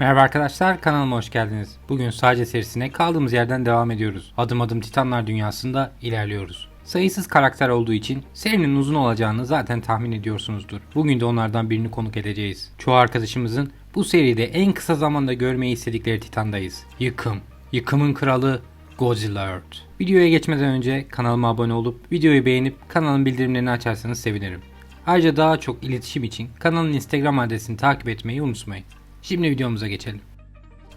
Merhaba arkadaşlar kanalıma hoş geldiniz. Bugün sadece serisine kaldığımız yerden devam ediyoruz. Adım adım Titanlar dünyasında ilerliyoruz. Sayısız karakter olduğu için serinin uzun olacağını zaten tahmin ediyorsunuzdur. Bugün de onlardan birini konuk edeceğiz. Çoğu arkadaşımızın bu seride en kısa zamanda görmeyi istedikleri Titan'dayız. Yıkım. Yıkımın kralı Godzilla Earth. Videoya geçmeden önce kanalıma abone olup videoyu beğenip kanalın bildirimlerini açarsanız sevinirim. Ayrıca daha çok iletişim için kanalın Instagram adresini takip etmeyi unutmayın. Şimdi videomuza geçelim.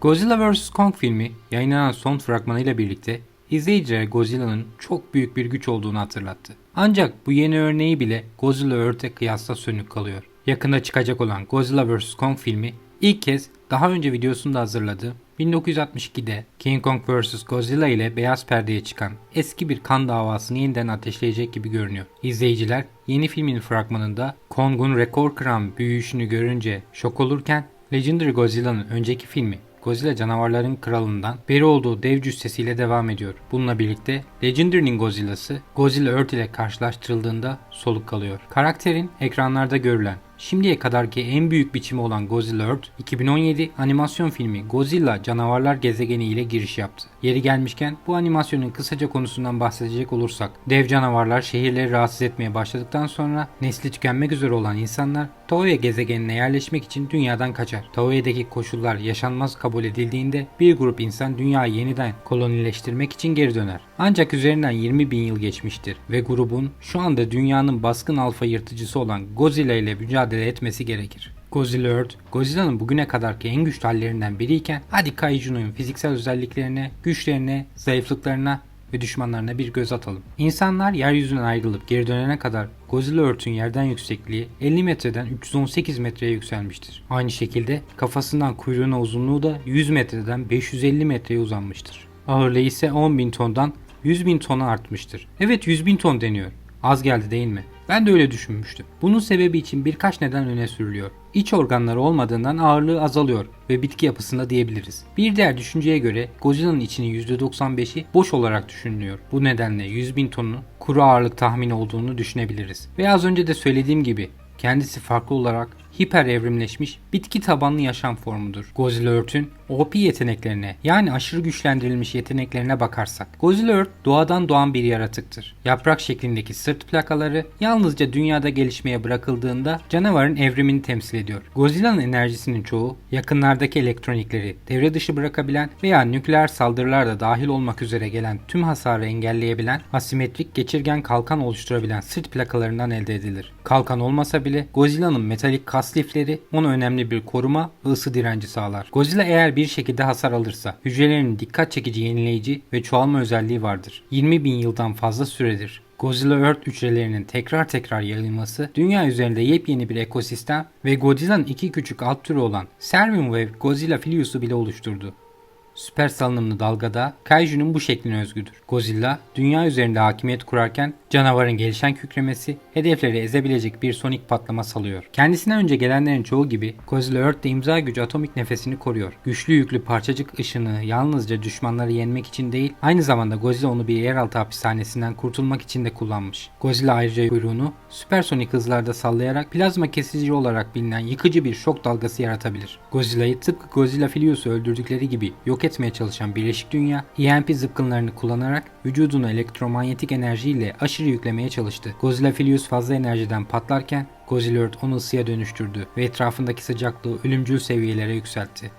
Godzilla vs. Kong filmi yayınlanan son fragmanıyla birlikte izleyicilere Godzilla'nın çok büyük bir güç olduğunu hatırlattı. Ancak bu yeni örneği bile Godzilla Earth'e kıyasla sönük kalıyor. Yakında çıkacak olan Godzilla vs. Kong filmi ilk kez daha önce videosunda hazırladığı 1962'de King Kong vs. Godzilla ile beyaz perdeye çıkan eski bir kan davasını yeniden ateşleyecek gibi görünüyor. İzleyiciler yeni filmin fragmanında Kong'un rekor kıran büyüyüşünü görünce şok olurken Legendary Godzilla'nın önceki filmi Godzilla canavarların kralından beri olduğu dev cüssesiyle devam ediyor. Bununla birlikte Legendary'nin Godzilla'sı Godzilla Earth ile karşılaştırıldığında soluk kalıyor. Karakterin ekranlarda görülen Şimdiye kadarki en büyük biçimi olan Godzilla Earth, 2017 animasyon filmi Godzilla Canavarlar Gezegeni ile giriş yaptı. Yeri gelmişken bu animasyonun kısaca konusundan bahsedecek olursak, dev canavarlar şehirleri rahatsız etmeye başladıktan sonra nesli tükenmek üzere olan insanlar Taoya gezegenine yerleşmek için dünyadan kaçar. Taoya'daki koşullar yaşanmaz kabul edildiğinde bir grup insan dünyayı yeniden kolonileştirmek için geri döner. Ancak üzerinden 20 bin yıl geçmiştir ve grubun şu anda dünyanın baskın alfa yırtıcısı olan Godzilla ile mücadele etmesi gerekir. Godzilla Earth, Godzilla'nın bugüne kadarki en güçlü hallerinden biriyken hadi Kaiju'nun fiziksel özelliklerine, güçlerine, zayıflıklarına ve düşmanlarına bir göz atalım. İnsanlar yeryüzünden ayrılıp geri dönene kadar Godzilla Earth'ün yerden yüksekliği 50 metreden 318 metreye yükselmiştir. Aynı şekilde kafasından kuyruğuna uzunluğu da 100 metreden 550 metreye uzanmıştır. Ağırlığı ise 10.000 tondan 100.000 tona artmıştır. Evet 100.000 ton deniyor. Az geldi değil mi? Ben de öyle düşünmüştüm. Bunun sebebi için birkaç neden öne sürülüyor. İç organları olmadığından ağırlığı azalıyor ve bitki yapısında diyebiliriz. Bir diğer düşünceye göre Godzilla'nın içinin %95'i boş olarak düşünülüyor. Bu nedenle 100 bin tonun kuru ağırlık tahmini olduğunu düşünebiliriz. Ve az önce de söylediğim gibi kendisi farklı olarak hiper evrimleşmiş bitki tabanlı yaşam formudur. Godzilla Earth'ün OP yeteneklerine yani aşırı güçlendirilmiş yeteneklerine bakarsak Godzilla Earth doğadan doğan bir yaratıktır. Yaprak şeklindeki sırt plakaları yalnızca dünyada gelişmeye bırakıldığında canavarın evrimini temsil ediyor. Godzilla'nın enerjisinin çoğu yakınlardaki elektronikleri devre dışı bırakabilen veya nükleer saldırılar da dahil olmak üzere gelen tüm hasarı engelleyebilen asimetrik geçirgen kalkan oluşturabilen sırt plakalarından elde edilir. Kalkan olmasa bile Godzilla'nın metalik kas lifleri ona önemli bir koruma ve ısı direnci sağlar. Godzilla eğer bir şekilde hasar alırsa hücrelerinin dikkat çekici yenileyici ve çoğalma özelliği vardır. 20 bin yıldan fazla süredir Godzilla Earth hücrelerinin tekrar tekrar yayılması dünya üzerinde yepyeni bir ekosistem ve Godzilla'nın iki küçük alt türü olan Servium ve Godzilla Filius'u bile oluşturdu. Süper salınımlı dalgada Kaiju'nun bu şekline özgüdür. Godzilla dünya üzerinde hakimiyet kurarken canavarın gelişen kükremesi hedefleri ezebilecek bir sonik patlama salıyor. Kendisinden önce gelenlerin çoğu gibi Godzilla Earth de imza gücü atomik nefesini koruyor. Güçlü yüklü parçacık ışını yalnızca düşmanları yenmek için değil aynı zamanda Godzilla onu bir yeraltı hapishanesinden kurtulmak için de kullanmış. Godzilla ayrıca kuyruğunu süpersonik hızlarda sallayarak plazma kesici olarak bilinen yıkıcı bir şok dalgası yaratabilir. Godzilla'yı tıpkı Godzilla Filius'u öldürdükleri gibi yok etmeye çalışan Birleşik Dünya, EMP zıpkınlarını kullanarak vücudunu elektromanyetik enerjiyle aşırı yüklemeye çalıştı. Godzilla Filius fazla enerjiden patlarken Earth onu ısıya dönüştürdü ve etrafındaki sıcaklığı ölümcül seviyelere yükseltti.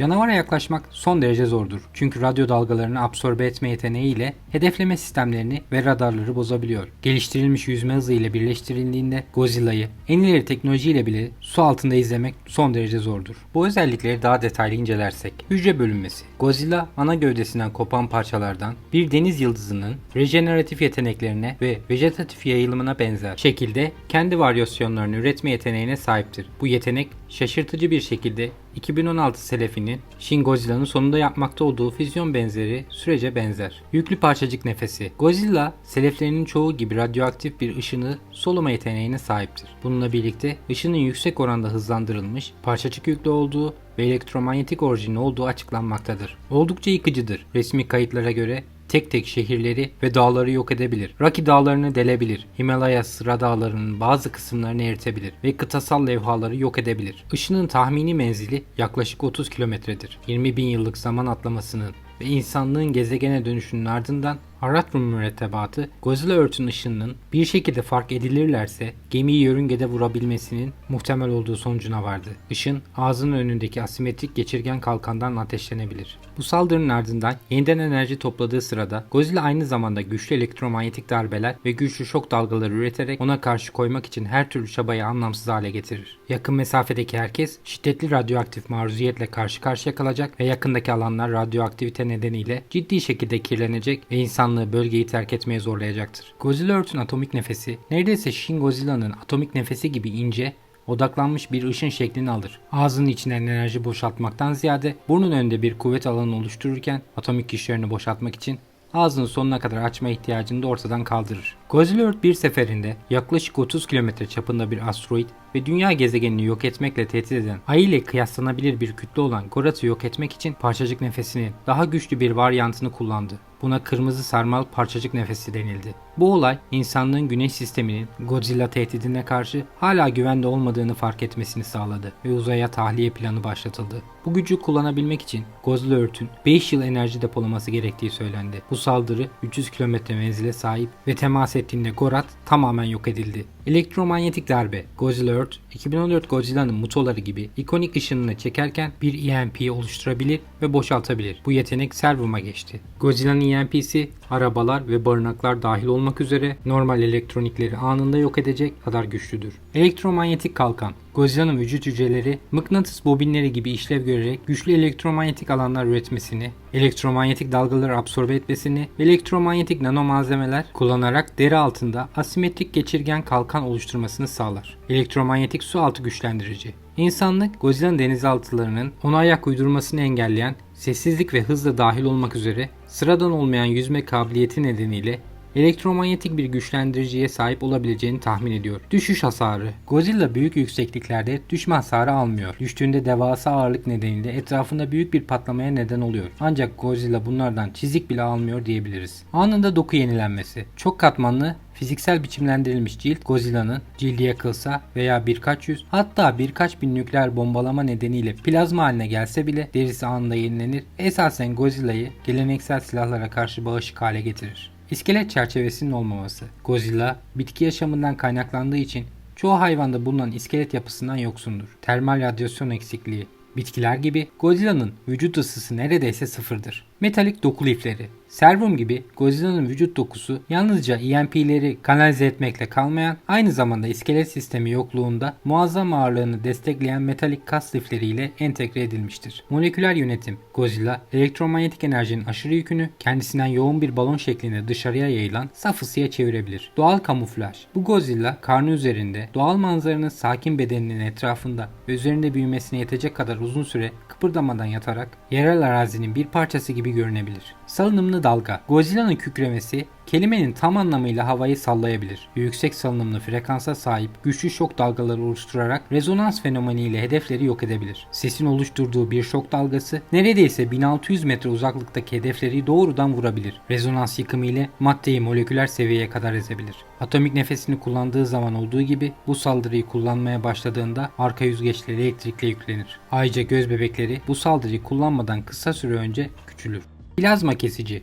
Canavara yaklaşmak son derece zordur. Çünkü radyo dalgalarını absorbe etme yeteneğiyle hedefleme sistemlerini ve radarları bozabiliyor. Geliştirilmiş yüzme hızı ile birleştirildiğinde Godzilla'yı en ileri teknolojiyle bile su altında izlemek son derece zordur. Bu özellikleri daha detaylı incelersek. Hücre bölünmesi. Godzilla ana gövdesinden kopan parçalardan bir deniz yıldızının rejeneratif yeteneklerine ve vejetatif yayılımına benzer şekilde kendi varyasyonlarını üretme yeteneğine sahiptir. Bu yetenek şaşırtıcı bir şekilde 2016 Selefi'nin Shin Godzilla'nın sonunda yapmakta olduğu füzyon benzeri sürece benzer. Yüklü parçacık nefesi. Godzilla, seleflerinin çoğu gibi radyoaktif bir ışını soluma yeteneğine sahiptir. Bununla birlikte ışının yüksek oranda hızlandırılmış, parçacık yüklü olduğu ve elektromanyetik orijinli olduğu açıklanmaktadır. Oldukça yıkıcıdır. Resmi kayıtlara göre tek tek şehirleri ve dağları yok edebilir. Rocky dağlarını delebilir. Himalaya sıra dağlarının bazı kısımlarını eritebilir ve kıtasal levhaları yok edebilir. Işının tahmini menzili yaklaşık 30 kilometredir. 20 bin yıllık zaman atlamasının ve insanlığın gezegene dönüşünün ardından Haratrum mürettebatı Godzilla örtün ışınının bir şekilde fark edilirlerse gemiyi yörüngede vurabilmesinin muhtemel olduğu sonucuna vardı. Işın ağzının önündeki asimetrik geçirgen kalkandan ateşlenebilir. Bu saldırının ardından yeniden enerji topladığı sırada Godzilla aynı zamanda güçlü elektromanyetik darbeler ve güçlü şok dalgaları üreterek ona karşı koymak için her türlü çabayı anlamsız hale getirir. Yakın mesafedeki herkes şiddetli radyoaktif maruziyetle karşı karşıya kalacak ve yakındaki alanlar radyoaktivite nedeniyle ciddi şekilde kirlenecek ve insanlığı bölgeyi terk etmeye zorlayacaktır. Godzilla Earth'ün atomik nefesi neredeyse Shin Godzilla'nın atomik nefesi gibi ince odaklanmış bir ışın şeklini alır. Ağzının içinden enerji boşaltmaktan ziyade burnun önünde bir kuvvet alanı oluştururken atomik güçlerini boşaltmak için ağzını sonuna kadar açma ihtiyacını da ortadan kaldırır. Earth bir seferinde yaklaşık 30 kilometre çapında bir asteroid ve dünya gezegenini yok etmekle tehdit eden Ay ile kıyaslanabilir bir kütle olan Gorath'ı yok etmek için parçacık nefesinin daha güçlü bir varyantını kullandı. Buna kırmızı sarmal parçacık nefesi denildi. Bu olay insanlığın güneş sisteminin Godzilla tehdidine karşı hala güvende olmadığını fark etmesini sağladı ve uzaya tahliye planı başlatıldı. Bu gücü kullanabilmek için Earth'ün 5 yıl enerji depolaması gerektiği söylendi. Bu saldırı 300 kilometre menzile sahip ve temas ettiğinde Gorath tamamen yok edildi. Elektromanyetik darbe Godzilla Earth 2014 Godzilla'nın mutoları gibi ikonik ışınını çekerken bir EMP oluşturabilir ve boşaltabilir. Bu yetenek Servum'a geçti. Godzilla'nın EMP'si arabalar ve barınaklar dahil olmak üzere normal elektronikleri anında yok edecek kadar güçlüdür. Elektromanyetik kalkan Godzilla'nın vücut hücreleri mıknatıs bobinleri gibi işlev görerek güçlü elektromanyetik alanlar üretmesini, elektromanyetik dalgaları absorbe etmesini ve elektromanyetik nano malzemeler kullanarak deri altında asimetrik geçirgen kalkan oluşturmasını sağlar. Elektromanyetik su altı güçlendirici. İnsanlık Godzilla'nın denizaltılarının ona ayak uydurmasını engelleyen sessizlik ve hızla dahil olmak üzere sıradan olmayan yüzme kabiliyeti nedeniyle elektromanyetik bir güçlendiriciye sahip olabileceğini tahmin ediyor. Düşüş hasarı. Godzilla büyük yüksekliklerde düşme hasarı almıyor. Düştüğünde devasa ağırlık nedeniyle etrafında büyük bir patlamaya neden oluyor. Ancak Godzilla bunlardan çizik bile almıyor diyebiliriz. Anında doku yenilenmesi. Çok katmanlı fiziksel biçimlendirilmiş cilt Godzilla'nın cildi yakılsa veya birkaç yüz hatta birkaç bin nükleer bombalama nedeniyle plazma haline gelse bile derisi anında yenilenir. Esasen Godzilla'yı geleneksel silahlara karşı bağışık hale getirir. İskelet çerçevesinin olmaması. Godzilla bitki yaşamından kaynaklandığı için çoğu hayvanda bulunan iskelet yapısından yoksundur. Termal radyasyon eksikliği. Bitkiler gibi Godzilla'nın vücut ısısı neredeyse sıfırdır. Metalik doku lifleri. Servum gibi Godzilla'nın vücut dokusu yalnızca EMP'leri kanalize etmekle kalmayan aynı zamanda iskelet sistemi yokluğunda muazzam ağırlığını destekleyen metalik kas lifleriyle entegre edilmiştir. Moleküler yönetim Godzilla elektromanyetik enerjinin aşırı yükünü kendisinden yoğun bir balon şeklinde dışarıya yayılan saf ısıya çevirebilir. Doğal kamuflaj Bu Godzilla karnı üzerinde doğal manzaranın sakin bedeninin etrafında ve üzerinde büyümesine yetecek kadar uzun süre kıpırdamadan yatarak yerel arazinin bir parçası gibi görünebilir. Salınımlı dalga. Godzilla'nın kükremesi kelimenin tam anlamıyla havayı sallayabilir. Yüksek salınımlı frekansa sahip güçlü şok dalgaları oluşturarak rezonans fenomeniyle hedefleri yok edebilir. Sesin oluşturduğu bir şok dalgası neredeyse 1600 metre uzaklıktaki hedefleri doğrudan vurabilir. Rezonans yıkımı ile maddeyi moleküler seviyeye kadar ezebilir. Atomik nefesini kullandığı zaman olduğu gibi bu saldırıyı kullanmaya başladığında arka yüzgeçleri elektrikle yüklenir. Ayrıca göz bebekleri bu saldırıyı kullanmadan kısa süre önce küçülür. Plazma kesici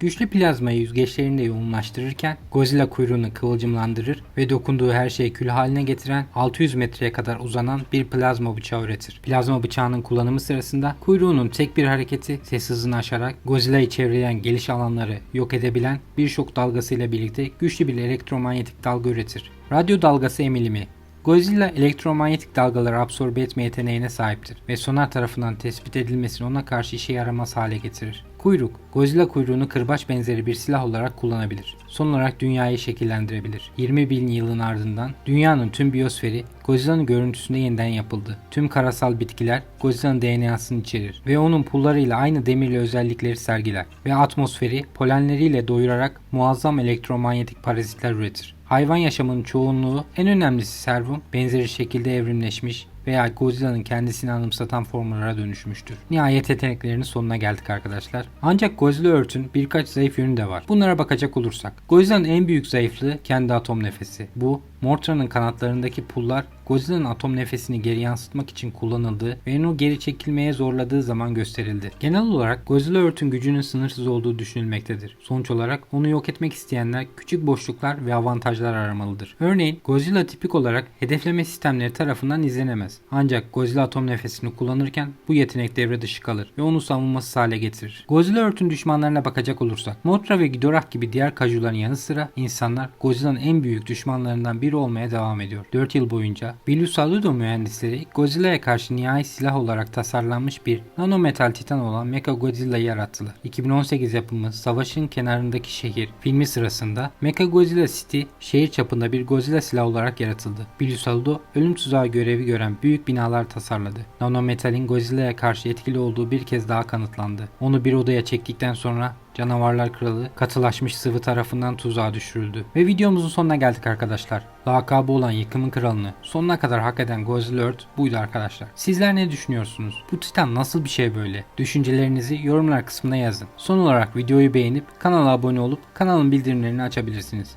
Güçlü plazmayı yüzgeçlerinde yoğunlaştırırken Godzilla kuyruğunu kıvılcımlandırır ve dokunduğu her şeyi kül haline getiren 600 metreye kadar uzanan bir plazma bıçağı üretir. Plazma bıçağının kullanımı sırasında kuyruğunun tek bir hareketi ses hızını aşarak Godzilla'yı çevreleyen geliş alanları yok edebilen bir şok dalgasıyla birlikte güçlü bir elektromanyetik dalga üretir. Radyo dalgası emilimi Godzilla elektromanyetik dalgaları absorbe etme yeteneğine sahiptir ve sonar tarafından tespit edilmesini ona karşı işe yaramaz hale getirir. Kuyruk, Godzilla kuyruğunu kırbaç benzeri bir silah olarak kullanabilir. Son olarak dünyayı şekillendirebilir. 20 bin yılın ardından dünyanın tüm biyosferi Godzilla'nın görüntüsünde yeniden yapıldı. Tüm karasal bitkiler Godzilla'nın DNA'sını içerir ve onun pullarıyla aynı demirli özellikleri sergiler ve atmosferi polenleriyle doyurarak muazzam elektromanyetik parazitler üretir. Hayvan yaşamının çoğunluğu en önemlisi servum benzeri şekilde evrimleşmiş veya Godzilla'nın kendisini anımsatan formlara dönüşmüştür. Nihayet yeteneklerinin sonuna geldik arkadaşlar. Ancak Godzilla Earth'ün birkaç zayıf yönü de var. Bunlara bakacak olursak. Godzilla'nın en büyük zayıflığı kendi atom nefesi. Bu, Motra'nın kanatlarındaki pullar Godzilla'nın atom nefesini geri yansıtmak için kullanıldığı ve onu geri çekilmeye zorladığı zaman gösterildi. Genel olarak Godzilla Earth'ün gücünün sınırsız olduğu düşünülmektedir. Sonuç olarak onu yok etmek isteyenler küçük boşluklar ve avantajlar aramalıdır. Örneğin Godzilla tipik olarak hedefleme sistemleri tarafından izlenemez. Ancak Godzilla atom nefesini kullanırken bu yetenek devre dışı kalır ve onu savunmasız hale getirir. Godzilla Earth'ün düşmanlarına bakacak olursak Mothra ve Ghidorah gibi diğer kajuların yanı sıra insanlar Godzilla'nın en büyük düşmanlarından biri olmaya devam ediyor. 4 yıl boyunca Bilu Saludo mühendisleri Godzilla'ya karşı nihai silah olarak tasarlanmış bir nanometal titan olan Mecha Godzilla'yı yarattılar. 2018 yapımı Savaşın Kenarındaki Şehir filmi sırasında Mecha Godzilla City şehir çapında bir Godzilla silahı olarak yaratıldı. Bilu Saludo ölüm tuzağı görevi gören büyük binalar tasarladı. Nanometalin Godzilla'ya karşı etkili olduğu bir kez daha kanıtlandı. Onu bir odaya çektikten sonra Canavarlar Kralı katılaşmış sıvı tarafından tuzağa düşürüldü. Ve videomuzun sonuna geldik arkadaşlar. Lakabı olan yıkımın kralını sonuna kadar hak eden Godzilla Earth buydu arkadaşlar. Sizler ne düşünüyorsunuz? Bu titan nasıl bir şey böyle? Düşüncelerinizi yorumlar kısmına yazın. Son olarak videoyu beğenip kanala abone olup kanalın bildirimlerini açabilirsiniz.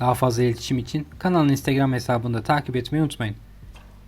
Daha fazla iletişim için kanalın Instagram hesabını da takip etmeyi unutmayın.